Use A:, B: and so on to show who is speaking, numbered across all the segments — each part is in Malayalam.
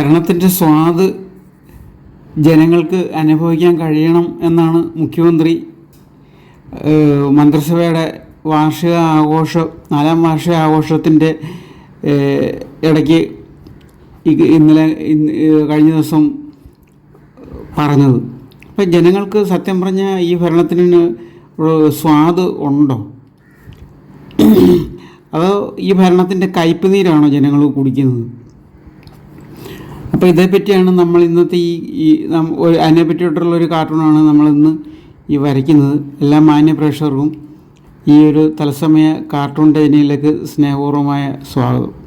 A: ഭരണത്തിന്റെ സ്വാദ് ജനങ്ങൾക്ക് അനുഭവിക്കാൻ കഴിയണം എന്നാണ് മുഖ്യമന്ത്രി മന്ത്രിസഭയുടെ വാർഷിക ആഘോഷ നാലാം വാർഷിക ആഘോഷത്തിന്റെ ഇടയ്ക്ക് ഇന്നലെ കഴിഞ്ഞ ദിവസം പറഞ്ഞത്. അപ്പം ജനങ്ങൾക്ക് സത്യം പറഞ്ഞാൽ ഈ ഭരണത്തിന് സ്വാദ് ഉണ്ടോ? അതോ ഈ ഭരണത്തിന്റെ കയ്പ് നീരാണോ ജനങ്ങൾ കുടിക്കുന്നത്? അപ്പോൾ ഇതേപ്പറ്റിയാണ് നമ്മൾ ഇന്നത്തെ ഈ ഈ ഒരു- അതിനെ പറ്റിയിട്ടുള്ള ഒരു കാർട്ടൂണാണ് നമ്മളിന്ന് ഈ വരയ്ക്കുന്നത്. എല്ലാ മാന്യ പ്രേക്ഷകർക്കും ഈ ഒരു തത്സമയ കാർട്ടൂൺ ഡൈനിയിലേക്ക് സ്നേഹപൂർവമായ സ്വാഗതം.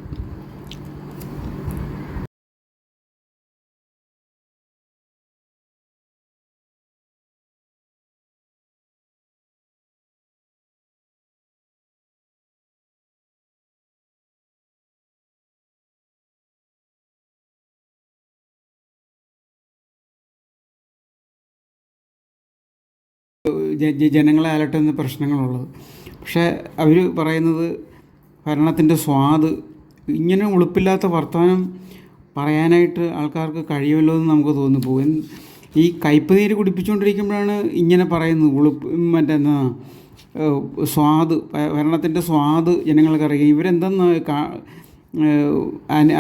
A: ജനങ്ങളെ അലട്ടുന്ന പ്രശ്നങ്ങളുള്ളത് പക്ഷേ അവർ പറയുന്നത് ഭരണത്തിന്റെ സ്വാദ് ഇങ്ങനെ ഉളുപ്പില്ലാത്ത വർത്തമാനം പറയാനായിട്ട് ആൾക്കാർക്ക് കഴിയുമല്ലോ എന്ന് നമുക്ക് തോന്നിപ്പോകും ഈ കയ്പ് നീര് കുടിപ്പിച്ചുകൊണ്ടിരിക്കുമ്പോഴാണ് ഇങ്ങനെ പറയുന്നത്. ഉളുപ്പ് മറ്റെന്നാ സ്വാദ് ഭരണത്തിന്റെ സ്വാദ് ജനങ്ങൾക്ക് അറിയാം. ഇവരെന്തെന്ന്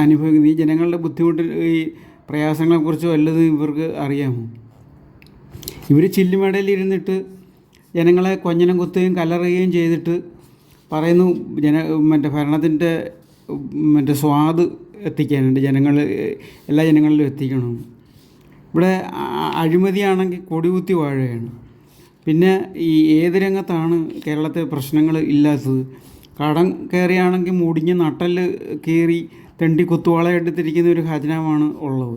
A: അനുഭവിക്കുന്നത് ഈ ജനങ്ങളുടെ ബുദ്ധിമുട്ട് ഈ പ്രയാസങ്ങളെക്കുറിച്ച് വല്ലതും ഇവർക്ക് അറിയാമോ? ഇവർ ചില്ലുമേടയിൽ ഇരുന്നിട്ട് ജനങ്ങളെ കൊഞ്ഞനം കുത്തുകയും കലറുകയും ചെയ്തിട്ട് പറയുന്നു ജന മറ്റേ ഭരണത്തിന്റെ മറ്റേ സ്വാദ് എത്തിക്കാനുണ്ട് ജനങ്ങൾ എല്ലാ ജനങ്ങളിലും എത്തിക്കണം. ഇവിടെ അഴിമതിയാണെങ്കിൽ കൊടികുത്തി വാഴയാണ് പിന്നെ ഈ ഏത് രംഗത്താണ് കേരളത്തിൽ പ്രശ്നങ്ങൾ ഇല്ലാത്തത്? കടം കയറിയാണെങ്കിൽ മുടിഞ്ഞ് നട്ടൽ കീറി തെണ്ടി കുത്തുവാള എടുത്തിരിക്കുന്ന ഒരു ഖജനാവാണ് ഉള്ളത്.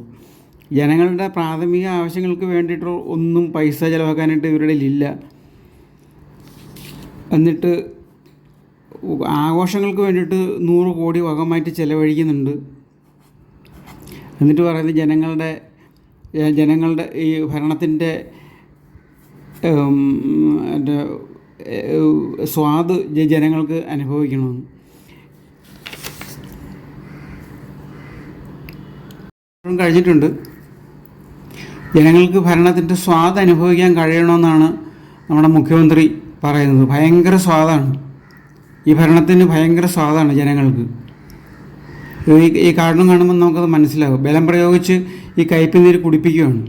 A: ജനങ്ങളുടെ പ്രാഥമിക ആവശ്യങ്ങൾക്ക് വേണ്ടിയിട്ട് ഒന്നും പൈസ ചിലവാക്കാനായിട്ട് ഇവരുടെ ഇല്ല എന്നിട്ട് ആഘോഷങ്ങൾക്ക് വേണ്ടിയിട്ട് നൂറ് കോടി വകമാറ്റി ചിലവഴിക്കുന്നുണ്ട്. എന്നിട്ട് പറയുന്നത് ജനങ്ങളുടെ ജനങ്ങളുടെ ഈ ഭരണത്തിന്റെ സ്വാദ് ജനങ്ങൾക്ക് അനുഭവിക്കണമെന്ന്. കഴിഞ്ഞിട്ടുണ്ട്. ജനങ്ങൾക്ക് ഭരണത്തിന്റെ സ്വാദ് അനുഭവിക്കാൻ കഴിയണമെന്നാണ് നമ്മുടെ മുഖ്യമന്ത്രി പറയുന്നത്. ഭയങ്കര സ്വാദാണ്. ഈ ഭരണത്തിന് ഭയങ്കര സ്വാദാണ് ജനങ്ങൾക്ക്. ഈ കാർഡും കാണുമ്പോൾ നമുക്കത് മനസ്സിലാകും. ബലം പ്രയോഗിച്ച് ഈ കയ്പ് നീര് കുടിപ്പിക്കുകയാണ്.